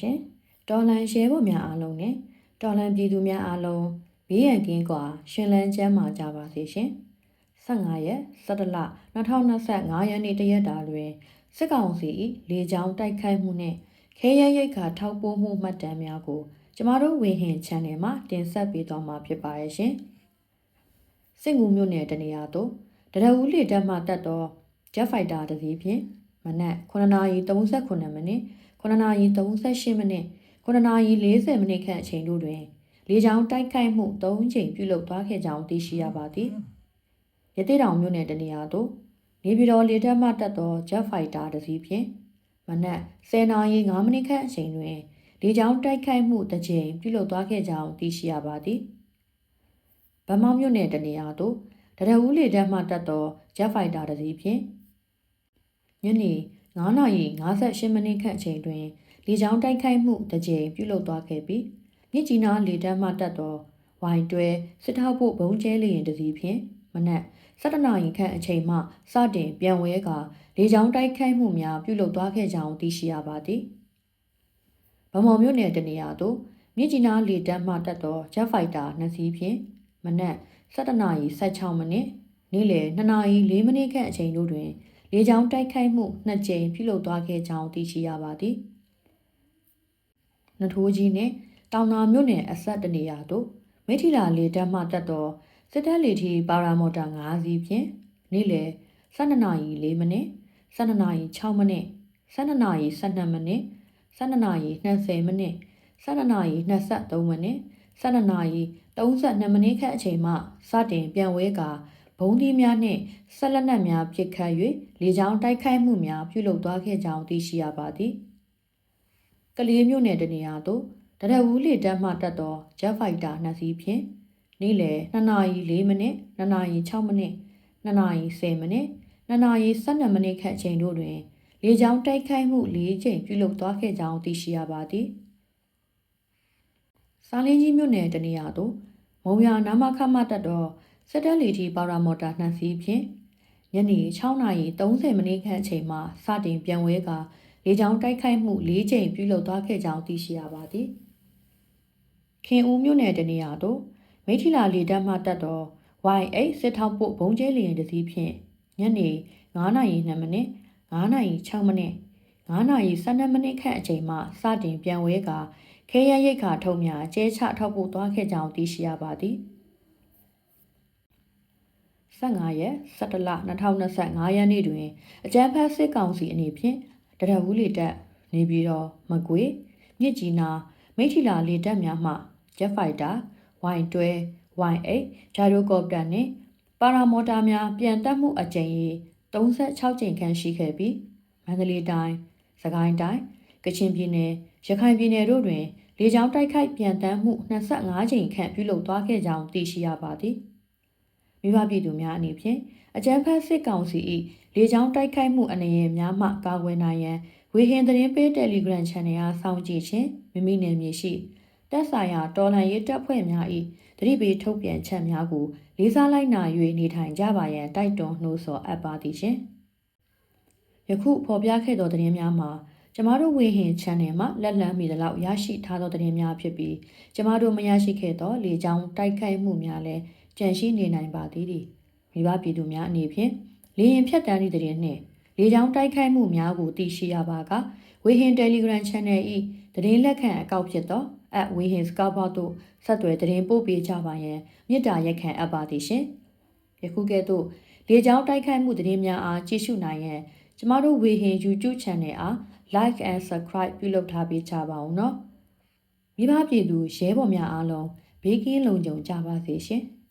ရှင်တော်လန်ရဲဘော်များအားလုံးနဲ့တော်လန်ပြည်သူများအားလုံးဘေးရန်ကင်းကွာရှင်လန်းချမ်းမာကြပါစေရှင်15ရက်17လ2025ရက်နေ့တရက်တာတွင်စစ်ကောင်စီ၏လေကြောင်းတိုက်ခိုက်မှုနှင့်ခဲရဲရိတ်ခါထောက်ပိုးမှုမှတ်တမ်းများကိုကျမတို့ဝေဟင် channel မှာတင်ဆက်ပေးသွားမှာဖြစ်ပါရဲ့ရှင်စစ်ငူမြို့နယ်တနေရာသို့တရဝူးလေတပ်မှတက်သော Jet Fighter တစ်စီးဖြင့်မနက်9:38မိနစ် 9:38မိနစ်9:40မိနစ်ခန့်အချိန်တို့တွင်လေကြောင်းတိုက်ခိုက်မှု၃ချိန်ပြုလုပ်သွားခဲ့ကြောင်းသိရှိရပါသည်။ရသေးတောင်မြို့နယ်တနေရာသို့နေပြည်တော်လေတပ်မှတက်သော Jet Fighter တစ်စီးဖြင့်မနက်10:05မိနစ်ခန့်အချိန်တွင်လေကြောင်းတိုက်ခိုက်မှုတစ်ကြိမ်ပြုလုပ်သွားခဲ့ကြောင်းသိရှိရပါသည်။ဗမောင်းမြို့နယ်တနေရာသို့တရဝူးလေတပ်မှတက်သော Jet Fighter တစ်စီးဖြင့်ညနေ 9:58မိနစ်ခန့်အချိန်တွင်လေကြောင်းတိုက်ခိုက်မှုတစ်ကြိမ်ပြုလုပ်သွားခဲ့ပြီးမြစ်ကြီးနားလေတပ်မှတက်သောဝိုင်တွဲစစ်ထောက်ဖို့ဘုံကျဲလေရင်တစ်စီးဖြင့်မနက်7နာရီခန့်အချိန်မှစတင်ပြန်ဝဲကလေကြောင်းတိုက်ခိုက်မှုများပြုလုပ်သွားခဲ့ကြောင်းသိရှိရပါသည်။ဗမော်မြို့နယ်တနေရာသို့မြစ်ကြီးနားလေတပ်မှတက်သော Jet Fighter နှစ်စီးဖြင့်မနက်7နာရီ16မိနစ်နေ့လယ်2နာရီ4မိနစ်ခန့်အချိန်တို့တွင် လေကြောင်းတိုက်ခိုက်မှုနှစ်ကြိမ်ပြုလုပ်သွားခဲ့ကြောင်းသိရှိရပါသည်။နထိုးကြီးနှင့်တောင်နာမြို့နယ်အဆက်တနေရာသို့မိထီလာလေတပ်မှတက်သောစစ်တပ်လေထီပါရာမော်တာ9စီးဖြင့်နေ့လယ်12နာရီ4မိနစ်12နာရီ6မိနစ်12နာရီ12မိနစ်12နာရီ20မိနစ်12နာရီ23မိနစ်12နာရီ32မိနစ်ခန့်အချိန်မှစတင်ပြန်ဝဲကာ ဘုံသီးများနှင့်ဆက်လက်နက်များပစ်ခတ်၍လေကြောင်းတိုက်ခိုက်မှုများပြုလုပ်သွားခဲ့ကြောင်းသိရှိရပါသည်။ကလေးမျိုးနယ်တနေရာသို့တရဝူးလေတပ်မှတက်သော Jet Fighter နှစ်စီးဖြင့်နေ့လယ်2နာရီ4မိနစ်2နာရီ6မိနစ်2နာရီ10မိနစ်2နာရီ12မိနစ်ခန့်အချိန်တို့တွင်လေကြောင်းတိုက်ခိုက်မှု၄ချိန်ပြုလုပ်သွားခဲ့ကြောင်းသိရှိရပါသည်။စားလင်းကြီးမြို့နယ်တနေရာသို့မုံရနာမခမတက်သော စစ်တပ်လေထီပါရာမော်တာနှစ်စီးဖြင့်ညနေ6:30မိနစ်ခန့်အချိန်မှစတင်ပြန်ဝဲကလေကြောင်းတိုက်ခိုက်မှု၄ကြိမ်ပြုလုပ်သွားခဲ့ကြောင်းသိရှိရပါသည်။ခင်ဦးမြို့နယ်တနေရာသို့မိထီလာလေတပ်မှတက်သော Y8 စစ်ထောက်ပို့ဘုံကျဲလျင်တစ်စီးဖြင့်ညနေ9:02မိနစ်9:06မိနစ်9:12မိနစ်ခန့်အချိန်မှစတင်ပြန်ဝဲကခဲရရိတ်ခါထုံများကျဲချထောက်ပို့သွားခဲ့ကြောင်းသိရှိရပါသည်။ 15ရက်17လ2025ရက်နေ့တွင်အကြမ်းဖက်စစ်ကောင်စီအနေဖြင့်တရဝူးလေတပ်နေပြည်တော်မကွေမြစ်ကြီးနားမိထီလာလေတပ်များမှ Jet Fighter Y12 Y8 Gyrocopter နှင့်ပါရာမော်တာများပြန်တက်မှုအကြိမ်ရေ36ကြိမ်ခန့်ရှိခဲ့ပြီးမန္တလေးတိုင်းစကိုင်းတိုင်းကချင်ပြည်နယ်ရခိုင်ပြည်နယ်တို့တွင်လေကြောင်းတိုက်ခိုက်ပြန်တမ်းမှု25ကြိမ်ခန့်ပြုလုပ်သွားခဲ့ကြောင်းသိရှိရပါသည်။ မိဘပြည်သူများအနေဖြင့်အကြမ်းဖက်စစ်ကောင်စီ၏လေကြောင်းတိုက်ခိုက်မှုအနေနဲ့များမှကာကွယ်နိုင်ရန်ဝေဟင်သတင်းပေး Telegram Channel အားစောင့်ကြည့်ခြင်းမိမိနယ်မြေရှိတက်ဆိုင်ရာတော်လှန်ရေးတပ်ဖွဲ့များ၏တတိပေးထုတ်ပြန်ချက်များကိုလေးစားလိုက်နာ၍နေထိုင်ကြပါရန်တိုက်တွန်းနှိုးဆော်အပ်ပါသည်ရှင်။ယခုဖော်ပြခဲ့သောသတင်းများမှာကျမတို့ဝေဟင် channel မှာလက်လန်းမိသလောက်ရရှိထားသောသတင်းများဖြစ်ပြီးကျမတို့မရရှိခဲ့သောလေကြောင်းတိုက်ခိုက်မှုများလည်း ကြန့်ရှိနေနိုင်ပါသေးသည်မိဘပြည်သူများအနေဖြင့်လေရင်ဖြတ်တန်းသည့်တရင်နှင့်လေကြောင်းတိုက်ခိုက်မှုများကိုသိရှိရပါကဝေဟင် Telegram Channel ၏တရင်လက်ခံအကောက်ဖြစ်သောအဝေဟင်စကောက်ဘောက်တို့ဆက်သွယ်တရင်ပို့ပေးကြပါရန်မြစ်တာရက်ခံအပ်ပါသည်ရှင်ယခုကဲ့သို့လေကြောင်းတိုက်ခိုက်မှုတရင်များအားကြည့်ရှုနိုင်ရန်ကျမတို့ဝေဟင် YouTube Channel အား like and subscribe ပြုလုပ်ထားပေးကြပါဦးနော်မိဘပြည်သူရဲဘော်များအားလုံးဘေးကင်းလုံခြုံကြပါစေရှင်။